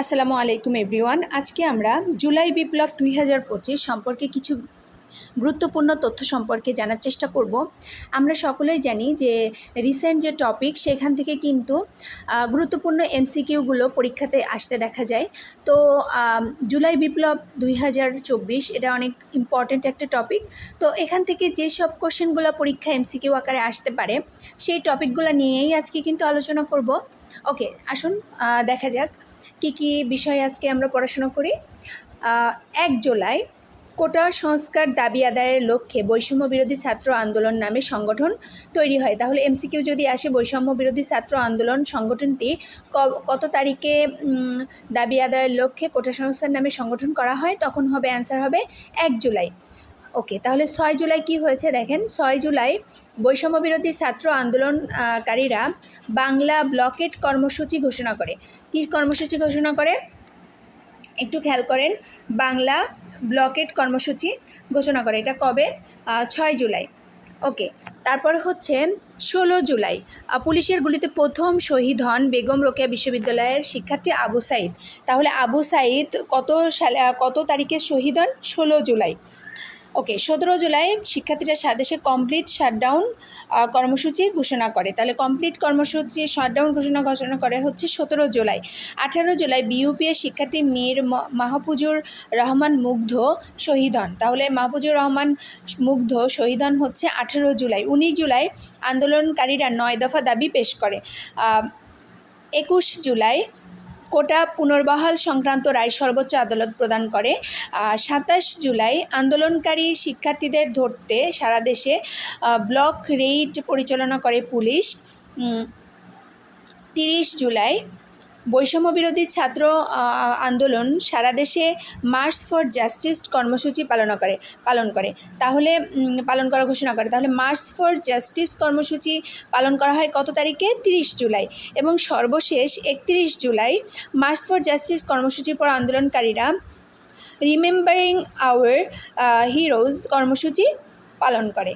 আসসালামু আলাইকুম এভরিওয়ান। আজকে আমরা জুলাই বিপ্লব দুই হাজার পঁচিশ সম্পর্কে কিছু গুরুত্বপূর্ণ তথ্য সম্পর্কে জানার চেষ্টা করব। আমরা সকলেই জানি যে রিসেন্ট যে টপিক সেখান থেকে কিন্তু গুরুত্বপূর্ণ এমসিকিউগুলো পরীক্ষাতে আসতে দেখা যায়। তো জুলাই বিপ্লব দুই হাজার চব্বিশ এটা অনেক ইম্পর্ট্যান্ট একটা টপিক তো, এখান থেকে যেসব কোশ্চেনগুলো পরীক্ষা এমসিকিউ আকারে আসতে পারে, সেই টপিকগুলো নিয়েই আজকে কিন্তু আলোচনা করব। ওকে আসুন দেখা যাক। কী কী বিষয় আজকে আমরা পড়াশোনা করি? এক জুলাই, কোটা সংস্কার দাবি আদায়ের লক্ষ্যে বৈষম্য বিরোধী ছাত্র আন্দোলন নামে সংগঠন তৈরি হয়। তাহলে এমসিকিউ যদি আসে বৈষম্য বিরোধী ছাত্র আন্দোলন সংগঠনটি কত তারিখে দাবি আদায়ের লক্ষ্যে কোটা সংস্কার নামে সংগঠন করা হয়? তখন হবে অ্যান্সার হবে, এক জুলাই। ওকে, তাহলে ছয় জুলাই কি হয়েছে দেখেন? ছয় জুলাই বৈষম্য বিরোধী ছাত্র আন্দোলনকারীরা বাংলা ব্লকেট কর্মসূচি ঘোষণা করে। কী কর্মসূচি ঘোষণা করে? একটু খেয়াল করেন, বাংলা ব্লকেট কর্মসূচি ঘোষণা করে। এটা কবে? ছয় জুলাই। ওকে, তারপর হচ্ছে ষোলো জুলাই। পুলিশের গুলিতে প্রথম শহীদ হন বেগম রোকেয়া বিশ্ববিদ্যালয়ের শিক্ষার্থী আবু সাইদ। তাহলে আবু সাইদ কত সালে কত তারিখে শহীদ হন? ষোলো জুলাই। ওকে সতেরো জুলাই শিক্ষার্থীরা স্বদেশে কমপ্লিট শাটডাউন কর্মসূচি ঘোষণা করে। তাহলে কমপ্লিট কর্মসূচি শাটডাউন ঘোষণা ঘোষণা করে হচ্ছে সতেরো জুলাই। আঠারো জুলাই বিইউপিএ শিক্ষার্থী মীর মাহফুজুর রহমান মুগ্ধ শহীদ হন। তাহলে মাহফুজুর রহমান মুগ্ধ শহীদ হন হচ্ছে আঠারো জুলাই। উনিশ জুলাই আন্দোলনকারীরা নয় দফা দাবি পেশ করে। একুশ জুলাই কোটা পুনর্বহাল সংক্রান্ত রায় সর্বোচ্চ আদালত প্রদান করে। সাতাশ জুলাই আন্দোলনকারী শিক্ষার্থীদের ধরতে সারা দেশে ব্লক রেইড পরিচালনা করে পুলিশ। তিরিশ জুলাই বৈষম্য বিরোধী ছাত্র আন্দোলন সারা দেশে মার্চ ফর জাস্টিস কর্মসূচি পালন করে পালন করে। তাহলে পালন করা ঘোষণা করে। তাহলে মার্চ ফর জাস্টিস কর্মসূচি পালন করা হয় কত তারিখে? তিরিশ জুলাই। এবং সর্বশেষ একত্রিশ জুলাই মার্চ ফর জাস্টিস কর্মসূচির পর আন্দোলনকারীরা রিমেম্বারিং আওয়ার হিরোজ কর্মসূচি পালন করে।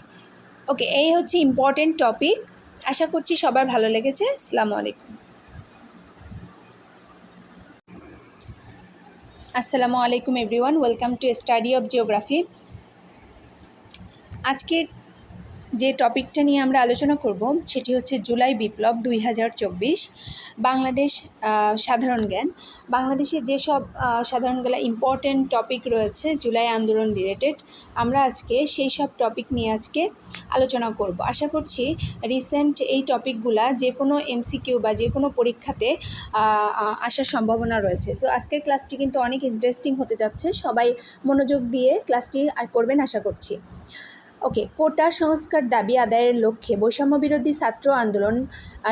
ওকে এই হচ্ছে ইম্পর্টেন্ট টপিক আশা করছি সবার ভালো লেগেছে। আসসালামু আলাইকুম। আসসালামু আলাইকুম everyone welcome to study of geography. আজকের যে টপিকটা নিয়ে আমরা আলোচনা করব সেটি হচ্ছে জুলাই বিপ্লব দুই হাজার চব্বিশ বাংলাদেশ সাধারণ জ্ঞান। বাংলাদেশে যেসব আহ, সাধারণগুলো ইম্পর্ট্যান্ট টপিক রয়েছে জুলাই আন্দোলন রিলেটেড আমরা আজকে সেই সব টপিক নিয়ে আজকে আলোচনা করব। আশা করছি রিসেন্ট এই টপিকগুলা যে কোনো এমসিকিউ বা যে কোনো পরীক্ষাতে আসার সম্ভাবনা রয়েছে। সো আজকের ক্লাসটি কিন্তু অনেক ইন্টারেস্টিং হতে যাচ্ছে। সবাই মনোযোগ দিয়ে ক্লাসটি আর করবেন আশা করছি। ওকে, কোটা সংস্কার দাবি আদায়ের লক্ষ্যে বৈষম্য বিরোধী ছাত্র আন্দোলন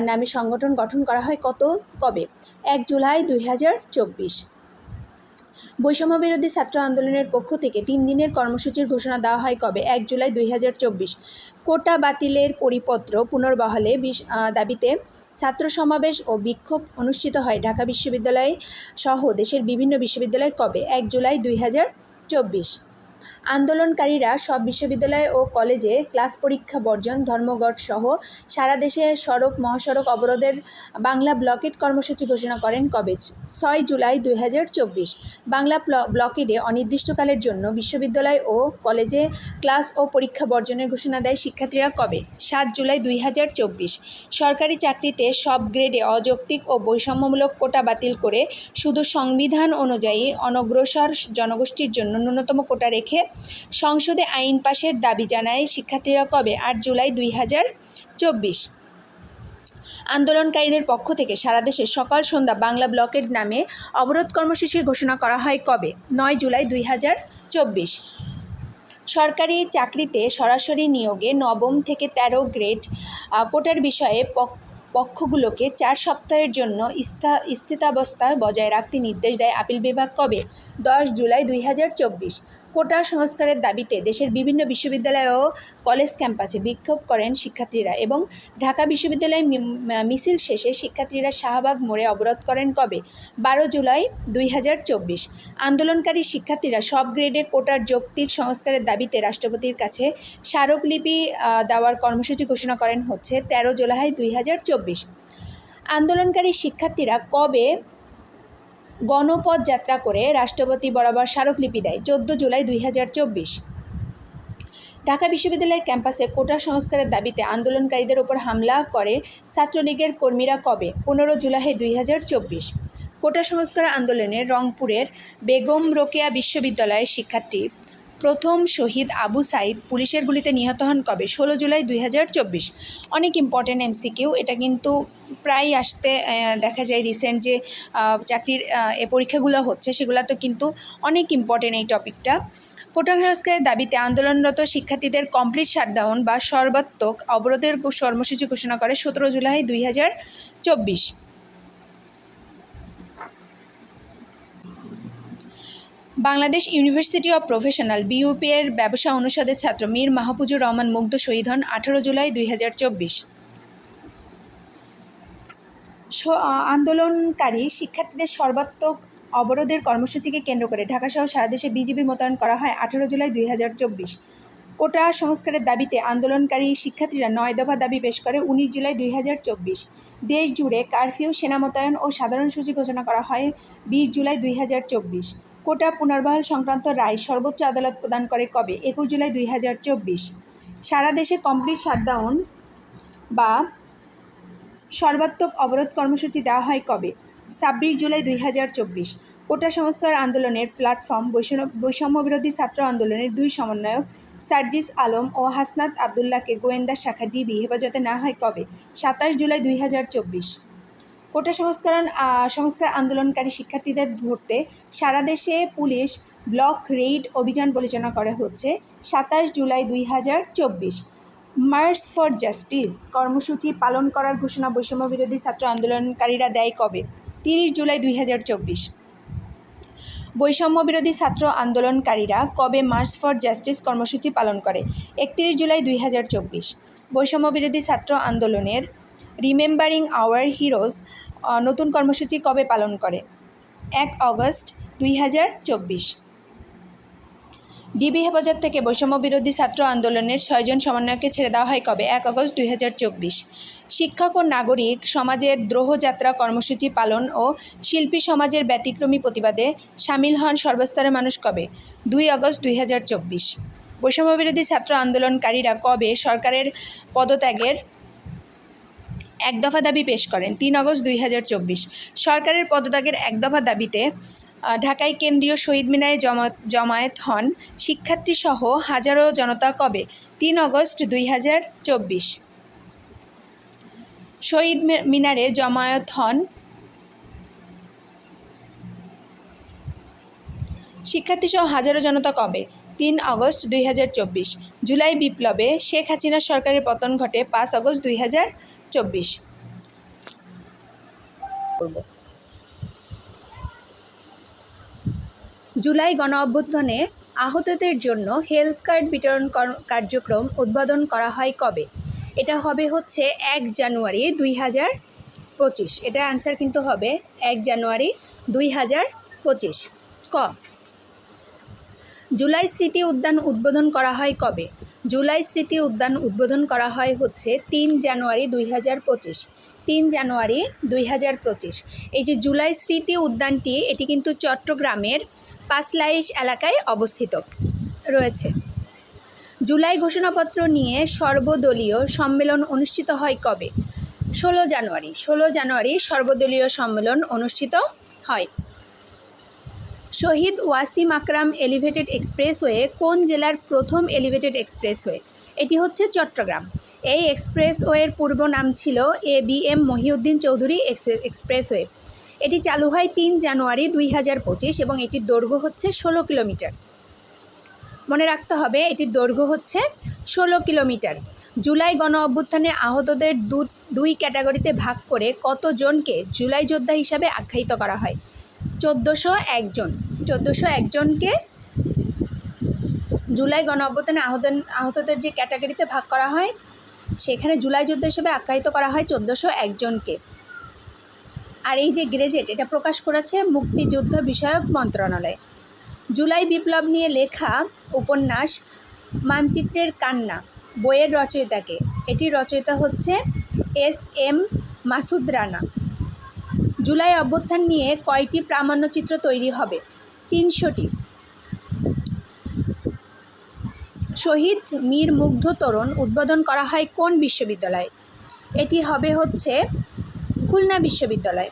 নামে সংগঠন গঠন করা হয় কত? কবে? এক জুলাই দুই হাজার চব্বিশ। বৈষম্য বিরোধী ছাত্র আন্দোলনের পক্ষ থেকে তিন দিনের কর্মসূচির ঘোষণা দেওয়া হয় কবে? এক জুলাই দুই হাজার চব্বিশ। কোটা বাতিলের পরিপত্র পুনর্বহালে দাবিতে ছাত্র সমাবেশ ও বিক্ষোভ অনুষ্ঠিত হয় ঢাকা বিশ্ববিদ্যালয় সহ দেশের বিভিন্ন বিশ্ববিদ্যালয় কবে? এক জুলাই দুই হাজার চব্বিশ। আন্দোলনকারীরা সব বিশ্ববিদ্যালয় ও কলেজে ক্লাস পরীক্ষা বর্জন, ধর্মঘট সহ সারা দেশে সড়ক, মহাসড়ক অবরোধের বাংলা ব্লকেট কর্মসূচি ঘোষণা করেন কবে ছয় জুলাই দুই হাজার চব্বিশ, বাংলা ব্লকেটে অনির্দিষ্টকালের জন্য বিশ্ববিদ্যালয় ও কলেজে ক্লাস ও পরীক্ষা বর্জনের ঘোষণা দেয় শিক্ষার্থীরা কবে সাত জুলাই দুই হাজার চব্বিশ, সরকারি চাকরিতে সব গ্রেডে অযৌক্তিক ও বৈষম্যমূলক কোটা বাতিল করে শুধু সংবিধান অনুযায়ী অনগ্রসর জনগোষ্ঠীর জন্য ন্যূনতম কোটা রেখে সংসদে আইন পাশের দাবি জানায় শিক্ষার্থীরা কবে? আট জুলাই দুই হাজার চব্বিশ। আন্দোলনকারীদের পক্ষ থেকে সারা দেশে সকাল সন্ধ্যা বাংলা ব্লকের নামে অবরোধ কর্মসূচির ঘোষণা করা হয় কবে? নয় জুলাই দুই হাজার চব্বিশ। সরকারি চাকরিতে সরাসরি নিয়োগে নবম থেকে তেরো গ্রেড আহ, কোটার বিষয়ে পক- পক্ষগুলোকে চার সপ্তাহের জন্য স্থিতাবস্থা বজায় রাখতে নির্দেশ দেয় আপিল বিভাগ কবে? দশ জুলাই দুই হাজার চব্বিশ। কোটা সংস্কারের দাবিতে দেশের বিভিন্ন বিশ্ববিদ্যালয় ও কলেজ ক্যাম্পাসে বিক্ষোভ করেন শিক্ষার্থীরা এবং ঢাকা বিশ্ববিদ্যালয় মিছিল শেষে শিক্ষার্থীরা শাহবাগ মোড়ে অবরোধ করেন কবে? বারো জুলাই দুই হাজার চব্বিশ। আন্দোলনকারী শিক্ষার্থীরা সব গ্রেডে কোটার যৌক্তিক সংস্কারের দাবিতে রাষ্ট্রপতির কাছে স্মারকলিপি দেওয়ার কর্মসূচি ঘোষণা করেন হচ্ছে তেরো জুলাই দুই হাজার চব্বিশ। আন্দোলনকারী শিক্ষার্থীরা কবে গণপথ যাত্রা করে রাষ্ট্রপতি বরাবর স্মারকলিপি দেয় চোদ্দ জুলাই দুই হাজার চব্বিশ। ঢাকা বিশ্ববিদ্যালয়ের ক্যাম্পাসে কোটা সংস্কারের দাবিতে আন্দোলনকারীদের ওপর হামলা করে ছাত্রলীগের কর্মীরা কবে? পনেরো জুলাই দুই হাজার চব্বিশ। কোটা সংস্কার আন্দোলনে রংপুরের বেগম রোকেয়া বিশ্ববিদ্যালয়ের শিক্ষার্থী প্রথম শহীদ আবু সাইদ পুলিশের গুলিতে নিহত হন কবে? ষোলো জুলাই দুই হাজার চব্বিশ। অনেক ইম্পর্টেন্ট এমসিকিউ এটা কিন্তু প্রায় আসতে দেখা যায় রিসেন্ট যে চাকরির এ পরীক্ষাগুলো হচ্ছে, সেগুলো তো কিন্তু অনেক ইম্পর্টেন্ট এই টপিকটা। কোটা সংস্কারের দাবিতে আন্দোলনরত শিক্ষার্থীদের কমপ্লিট শাটডাউন বা সর্বাত্মক অবরোধের কর্মসূচি ঘোষণা করে সতেরো জুলাই দুই হাজার চব্বিশ হাজার চব্বিশ Bangladesh university of professional BUP এর ব্যবসা অনুষদের ছাত্র মীর মাহফুজুর রহমান মুগ্ধ শহীদ হন আঠারো জুলাই দুই হাজার চব্বিশ। আন্দোলনকারী শিক্ষার্থীদের সর্বাত্মক অবরোধের কর্মসূচিকে কেন্দ্র করে ঢাকাসহ সারা দেশে বিজিবি মোতায়েন করা হয় আঠারো জুলাই দুই হাজার চব্বিশ। কোটা সংস্কারের দাবিতে আন্দোলনকারী শিক্ষার্থীরা নয় দফা দাবি পেশ করে উনিশ জুলাই দুই হাজার চব্বিশ। দেশ জুড়ে কারফিউ, সেনা মোতায়েন ও সাধারণ সূচি ঘোষণা করা হয় বিশ জুলাই দুই হাজার চব্বিশ। কোটা পুনর্বহাল সংক্রান্ত রায় সর্বোচ্চ আদালত প্রদান করে কবে? একুশ জুলাই দুই হাজার চব্বিশ। সারা দেশে কমপ্লিট শাটডাউন বা সর্বাত্মক অবরোধ কর্মসূচি দেওয়া হয় কবে? ছাব্বিশ জুলাই দুই হাজার চব্বিশ। কোটা সংস্কার আন্দোলনের প্ল্যাটফর্ম বৈষম্য বিরোধী ছাত্র আন্দোলনের দুই সমন্বয়ক সার্জিস আলম ও হাসনাত আবদুল্লাহকে গোয়েন্দা শাখা ডিবি হেফাজতে না হয় কবে? সাতাশ জুলাই দুই হাজার চব্বিশ। কোটা সংস্করণ সংস্কার আন্দোলনকারী শিক্ষার্থীদের ধরতে সারা দেশে পুলিশ ব্লক রেইড অভিযান পরিচালনা করা হচ্ছে সাতাশ জুলাই দুই হাজার চব্বিশ। মার্চ ফর জাস্টিস কর্মসূচি পালন করার ঘোষণা বৈষম্য বিরোধী ছাত্র আন্দোলনকারীরা দেয় কবে? তিরিশ জুলাই দুই হাজার চব্বিশ। বৈষম্য বিরোধী ছাত্র আন্দোলনকারীরা কবে মার্চ ফর জাস্টিস কর্মসূচি পালন করে? একত্রিশ জুলাই দুই হাজার চব্বিশ। বৈষম্য বিরোধী ছাত্র আন্দোলনের রিমেম্বারিং আওয়ার হিরোজ নতুন কর্মসূচি কবে পালন করে? এক অগস্ট দুই হাজার চব্বিশ। ডিবি হেফাজত থেকে বৈষম্য বিরোধী ছাত্র আন্দোলনের ছয়জন সমন্বয়কে ছেড়ে দেওয়া হয় কবে? এক আগস্ট দুই হাজার চব্বিশ। শিক্ষক ও নাগরিক সমাজের দ্রোহযাত্রা কর্মসূচি পালন ও শিল্পী সমাজের ব্যতিক্রমী প্রতিবাদে সামিল হন সর্বস্তরের মানুষ কবে? দুই আগস্ট দুই হাজার চব্বিশ। বৈষম্য বিরোধী ছাত্র আন্দোলনকারীরা কবে সরকারের পদত্যাগের এক দফা দাবি পেশ করেন, তিন আগস্ট দুই হাজার চব্বিশ। সরকারের পদত্যাগের এক দফা দাবিতে ঢাকায় কেন্দ্রীয় শহীদ মিনারে জমা, জমায়েত হন শিক্ষার্থীসহ হাজারো জনতা কবে? তিন আগস্ট দুই হাজার চব্বিশ। শহীদ মিনারে জমায়েত হন শিক্ষার্থীসহ হাজারো জনতা কবে? তিন আগস্ট দুই হাজার চব্বিশ। জুলাই বিপ্লবে শেখ হাসিনা সরকারের পতন ঘটে পাঁচ আগস্ট দুই হাজার চব্বিশ। জুলাই গণ অভ্যুত্থানে আহতদের জন্য হেলথ কার্ড বিতরণ কর- কার্যক্রম উদ্বোধন করা হয় কবে? এটা হবে হচ্ছে এক জানুয়ারি দুই হাজার পঁচিশ। এটা অ্যান্সার কিন্তু হবে এক জানুয়ারি দুই হাজার পঁচিশ। ক। জুলাই স্মৃতি উদ্যান উদ্বোধন করা হয় কবে? জুলাই স্মৃতি উদ্যান উদ্বোধন করা হয় হচ্ছে তিন জানুয়ারি দুই হাজার পঁচিশ। তিন জানুয়ারি দুই হাজার পঁচিশ। এই যে জুলাই স্মৃতি উদ্যানটি, এটি কিন্তু চট্টগ্রামের পাঁচলাইশ এলাকায় অবস্থিত। রয়েছে। জুলাই ঘোষণাপত্র নিয়ে সর্বদলীয় সম্মেলন অনুষ্ঠিত হয় কবে? ষোলো জানুয়ারি। ষোলো জানুয়ারি সর্বদলীয় সম্মেলন অনুষ্ঠিত হয়। শহীদ ওয়াসিম আকরাম এলিভেটেড এক্সপ্রেসওয়ে কোন জেলার প্রথম এলিভেটেড এক্সপ্রেসওয়ে? এটি হচ্ছে চট্টগ্রাম। এই এক্সপ্রেসওয়ের পূর্ব নাম ছিল A B M Mohiuddin Chowdhury ex- expressway. এটি চালু হয় তিন জানুয়ারি দুই হাজার পঁচিশ এবং এটির দৈর্ঘ্য হচ্ছে ষোলো কিলোমিটার। মনে রাখতে হবে, এটির দৈর্ঘ্য হচ্ছে ষোলো কিলোমিটার। জুলাই গণ অভ্যুত্থানে আহতদের দুই ক্যাটাগরিতে ভাগ করে কতজনকে জুলাই যোদ্ধা হিসাবে আখ্যায়িত করা হয়? চোদ্দোশো একজন চোদ্দোশো একজনকে জুলাই গণ অভ্যুত্থানে আহত আহতদের যে ক্যাটাগরিতে ভাগ করা হয়, সেখানে জুলাই যুদ্ধ হিসেবে আখ্যায়িত করা হয় চোদ্দোশো একজনকে আর এই যে গ্রেজেট, এটা প্রকাশ করেছে মুক্তিযুদ্ধ বিষয়ক মন্ত্রণালয়। জুলাই বিপ্লব নিয়ে লেখা উপন্যাস মানচিত্রের কান্না, বইয়ের রচয়িতাকে। এটির রচয়িতা হচ্ছে এস এম মাসুদ রানা। জুলাই অভ্যুত্থান নিয়ে কয়টি প্রামাণ্যচিত্র তৈরি হবে? তিনশোটি। শহীদ মীর মুগ্ধ তরুণ উদ্বোধন করা হয় কোন বিশ্ববিদ্যালয়ে? এটি হবে হচ্ছে খুলনা বিশ্ববিদ্যালয়।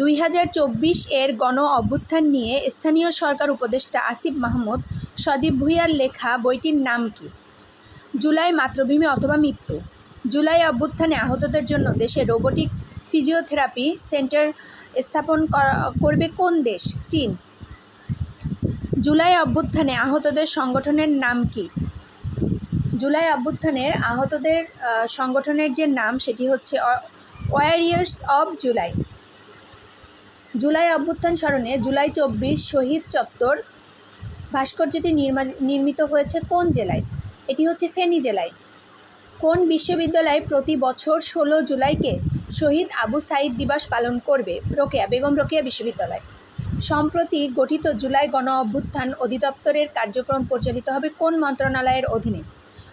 দুই হাজার চব্বিশ এর গণ অভ্যুত্থান নিয়ে স্থানীয় সরকার উপদেষ্টা আসিফ মাহমুদ, সজীব ভুঁইয়ার লেখা বইটির নাম কি? জুলাই মাতৃভূমি অথবা মৃত্যু। জুলাই অভ্যুত্থানে আহতদের জন্য দেশে রোবোটিক ফিজিওথেরাপি সেন্টার স্থাপন করা- করবে কোন দেশ? চীন। জুলাই অভ্যুত্থানে আহতদের সংগঠনের নাম কি? জুলাই অভ্যুত্থানের আহতদের সংগঠনের যে নাম সেটি হচ্ছে ওয়ারিয়ার্স অব জুলাই। জুলাই অভ্যুত্থান স্মরণে জুলাই চব্বিশ শহীদ চত্বর ভাস্কর্যটি নির্মা- নির্মিত হয়েছে কোন জেলায়? এটি হচ্ছে ফেনী জেলায়। কোন বিশ্ববিদ্যালয় প্রতি বছর ষোলো জুলাইকে শহীদ আবু সাইদ দিবস পালন করবে? রোকেয়া বেগম রোকেয়া বিশ্ববিদ্যালয়। সম্প্রতি গঠিত জুলাই গণ অভ্যুত্থান অধিদপ্তরের কার্যক্রম পরিচালিত হবে কোন মন্ত্রণালয়ের অধীনে?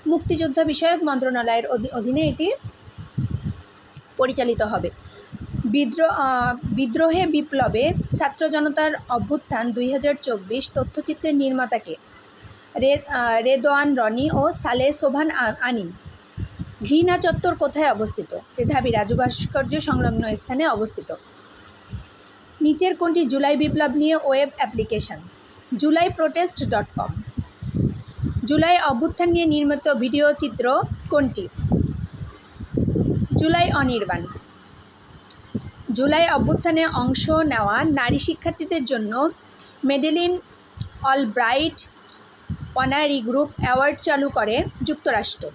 মুক্তিযোদ্ধা বিষয়ক মন্ত্রণালয়ের অধী- অধীনে এটি পরিচালিত হবে। বিদ্রোহ বিদ্রোহে বিপ্লবে ছাত্র জনতার অভ্যুত্থান দুই হাজার চব্বিশ তথ্যচিত্রের নির্মাতাকে রেদোয়ান রনি ও সালে সোভান আনিম। ঘৃণা চত্বর কোথায় অবস্থিত? তেধাবি রাজু ভাস্কর্য সংলগ্ন স্থানে অবস্থিত। নিচের কোনটি জুলাই বিপ্লব নিয়ে web application? July protest dot com. July অভ্যুত্থান নিয়ে নির্মিত ভিডিও চিত্র কোনটি? জুলাই অনির্বাণ। জুলাই অভ্যুত্থানে অংশ নেওয়া নারী শিক্ষার্থীদের জন্য Madeleine Albright honorary group award চালু করে যুক্তরাষ্ট্র।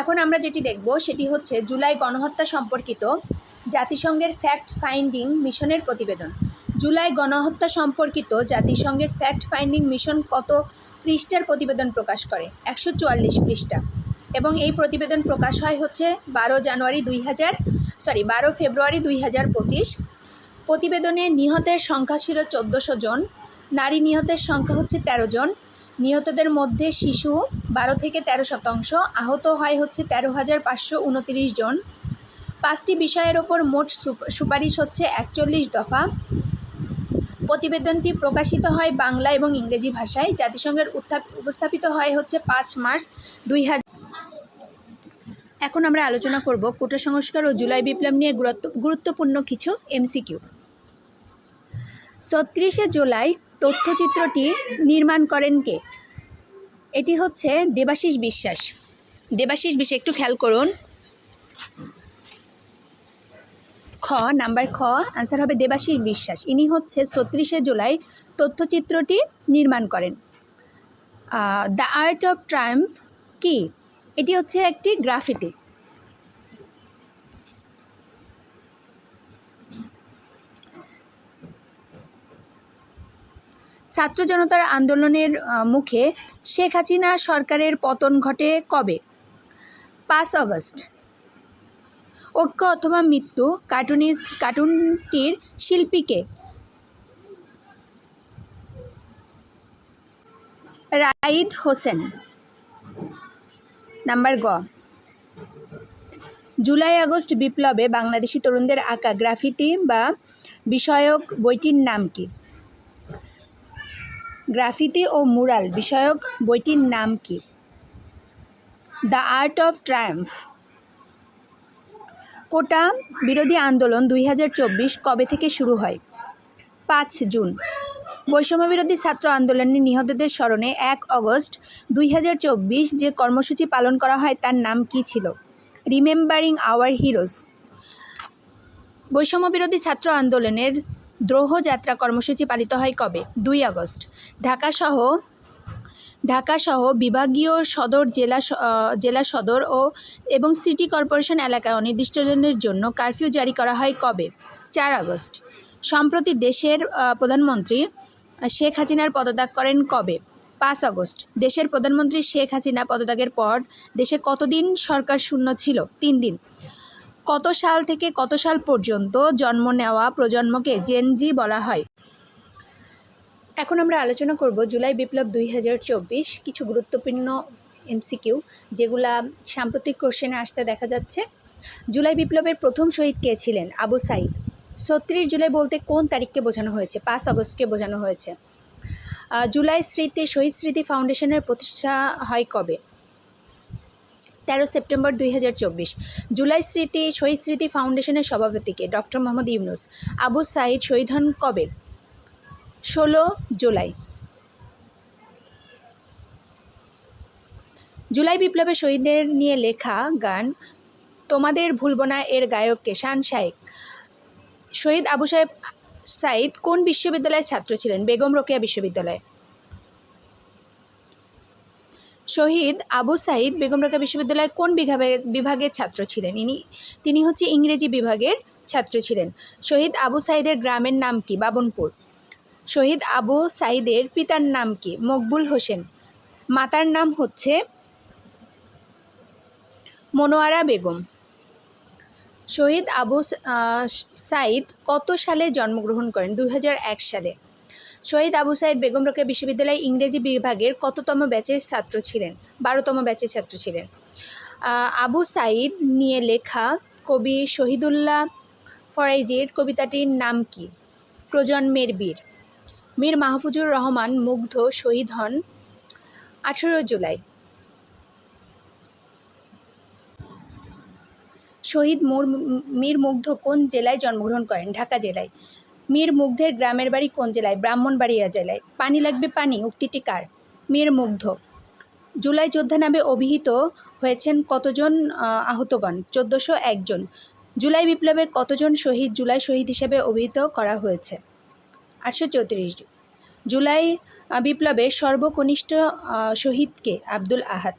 এখন আমরা যেটি দেখব সেটি হচ্ছে জুলাই গণহত্যা সম্পর্কিত জাতিসংঘের ফ্যাক্ট ফাইন্ডিং মিশনের প্রতিবেদন। জুলাই গণহত্যা সম্পর্কিত জাতিসংঘের ফ্যাক্ট ফাইন্ডিং মিশন কত পৃষ্ঠার প্রতিবেদন প্রকাশ করে? একশো চুয়াল্লিশ পৃষ্ঠা। এবং এই প্রতিবেদন প্রকাশ হয় হচ্ছে বারো জানুয়ারি দুই হাজার সরি বারো ফেব্রুয়ারি দুই হাজার পঁচিশ। প্রতিবেদনে নিহতের সংখ্যা ছিল চোদ্দোশো জন, নারী নিহতের সংখ্যা হচ্ছে তেরো জন। নিহতদের মধ্যে শিশু বারো থেকে তেরো শতাংশ, আহত হয় হচ্ছে তেরো হাজার পাঁচশো উনতিরিশ জন। পাঁচটি বিষয়ের ওপর মোট সুপারিশ হচ্ছে একচল্লিশ দফা। প্রতিবেদনটি প্রকাশিত হয় বাংলা এবং ইংরেজি ভাষায়। জাতিসংঘের উপস্থাপিত হয় হচ্ছে পাঁচ মার্চ দুই হাজার এখন আমরা আলোচনা করব কোটা সংস্কার ও জুলাই বিপ্লব নিয়ে গুরুত্ব গুরুত্বপূর্ণ কিছু এমসিকিউ। ছত্রিশে জুলাই তথ্যচিত্রটি নির্মাণ করেন কে? এটি হচ্ছে দেবাশিস বিশ্বাস। দেবাশিস বিশ্বাস, একটু খেয়াল করুন। খ, নাম্বার খ আনসার হবে দেবাশিস বিশ্বাস। ইনি হচ্ছে ছত্রিশে জুলাই তথ্যচিত্রটি নির্মাণ করেন। দ্য আর্ট অফ ট্রায়াম্ফ কি? এটি হচ্ছে একটি গ্রাফিতি। ছাত্র জনতার আন্দোলনের মুখে শেখ হাসিনা সরকারের পতন ঘটে কবে? পাঁচ অগস্ট ঐক্য অথবা মৃত্যু কার্টুনিস্ট কার্টুনটির শিল্পীকে রাইদ হোসেন। নাম্বার গ। জুলাই আগস্ট বিপ্লবে বাংলাদেশি তরুণদের আঁকা গ্রাফিতি বা বিষয়ক বইটির নাম কি? গ্রাফিতি ও মুরাল বিষয়ক বইটির নাম কি? The art of triumph. Quota বিরোধী আন্দোলন দুই হাজার চব্বিশ কবে থেকে শুরু হয়? পাঁচ জুন। বৈষম্য বিরোধী ছাত্র আন্দোলনে নিহতদের স্মরণে এক অগস্ট দুই হাজার চব্বিশ যে কর্মসূচি পালন করা হয় তার নাম কি ছিল? Remembering our heroes. বৈষম্য বিরোধী ছাত্র আন্দোলনের দ্রোহ যাত্রা কর্মসূচি পালিত হয় কবে? দুই আগস্ট। ঢাকাসহ ঢাকাসহ বিভাগীয় সদর, জেলা জেলা সদর ও, এবং সিটি কর্পোরেশন এলাকায় অনির্দিষ্টদিনের জন্য কারফিউ জারি করা হয় কবে? চার আগস্ট। সম্প্রতি দেশের প্রধানমন্ত্রী শেখ হাসিনার পদত্যাগ করেন কবে? পাঁচ আগস্ট। দেশের প্রধানমন্ত্রী শেখ হাসিনা পদত্যাগের পর দেশে কতদিন সরকার শূন্য ছিল? তিন দিন। কত সাল থেকে কত সাল পর্যন্ত জন্ম নেওয়া প্রজন্মকে জেনজি বলা হয়? এখন আমরা আলোচনা করব জুলাই বিপ্লব দুই হাজার চব্বিশ কিছু গুরুত্বপূর্ণ এমসিকিউ যেগুলা সাম্প্রতিক কোশ্চেনে আসতে দেখা যাচ্ছে। জুলাই বিপ্লবের প্রথম শহীদ কে ছিলেন? আবু সাইদ। ছত্রিশ জুলাই বলতে কোন তারিখকে বোঝানো হয়েছে? পাঁচ আগস্টকে বোঝানো হয়েছে। জুলাই স্মৃতি, শহীদ স্মৃতি ফাউন্ডেশনের প্রতিষ্ঠা হয় কবে? তেরো সেপ্টেম্বর দুই হাজার চব্বিশ। জুলাই স্মৃতি, শহীদ স্মৃতি ফাউন্ডেশনের সভাপতিকে ডক্টর মোহাম্মদ ইউনুস, আবু সাইদ শহীদ হন কবে? ষোলো জুলাই। জুলাই বিপ্লবে শহীদদের নিয়ে লেখা গান, তোমাদের ভুলব না এর গায়ককে শান শাইক শহীদ আবু সাহেব সাইদ কোন বিশ্ববিদ্যালয়ের ছাত্র ছিলেন? বেগম রোকেয়া বিশ্ববিদ্যালয়। শহীদ আবু সাইদ বেগম রোকেয়া বিশ্ববিদ্যালয়ের কোন বিভাগে- বিভাগের ছাত্র ছিলেন? ইনি, তিনি হচ্ছে ইংরেজি বিভাগের ছাত্র ছিলেন। শহীদ আবু সাইদের গ্রামের নাম কি? বাবনপুর। শহীদ আবু সাইদের পিতার নাম কি? মকবুল হোসেন। মাতার নাম হচ্ছে মনোয়ারা বেগম। শহীদ আবু সাইদ কত সালে জন্মগ্রহণ করেন? দু হাজার এক সালে। শহীদ আবু সাইদ বেগম রোকেয়া বিশ্ববিদ্যালয় ইংরেজি বিভাগের কততম ব্যাচের ছাত্র ছিলেন? বারোতম ব্যাচের ছাত্র ছিলেন। আবু সাইদ নিয়ে লেখা কবি শহীদুল্লাহ ফরাইজির কবিতাটির নাম কি? প্রজন্মের বীর। মীর মাহফুজুর রহমান মুগ্ধ শহীদ হন আঠেরো জুলাই। শহীদ মোর, মীর মুগ্ধ কোন জেলায় জন্মগ্রহণ করেন? ঢাকা জেলায়। মীর মুগ্ধের গ্রামের বাড়ি কোন জেলায়? ব্রাহ্মণবাড়িয়া জেলায়। পানি লাগবে পানি, উক্তিটি কার? মীর মুগ্ধ জুলাই যোদ্ধা নামে অভিহিত হয়েছেন কতজন আহতগণ? চোদ্দোশো একজন জুলাই বিপ্লবের কতজন শহীদ জুলাই শহীদ হিসেবে অভিহিত করা হয়েছে? আটশো চৌত্রিশ জুলাই বিপ্লবের সর্বকনিষ্ঠ শহীদকে আব্দুল আহাদ।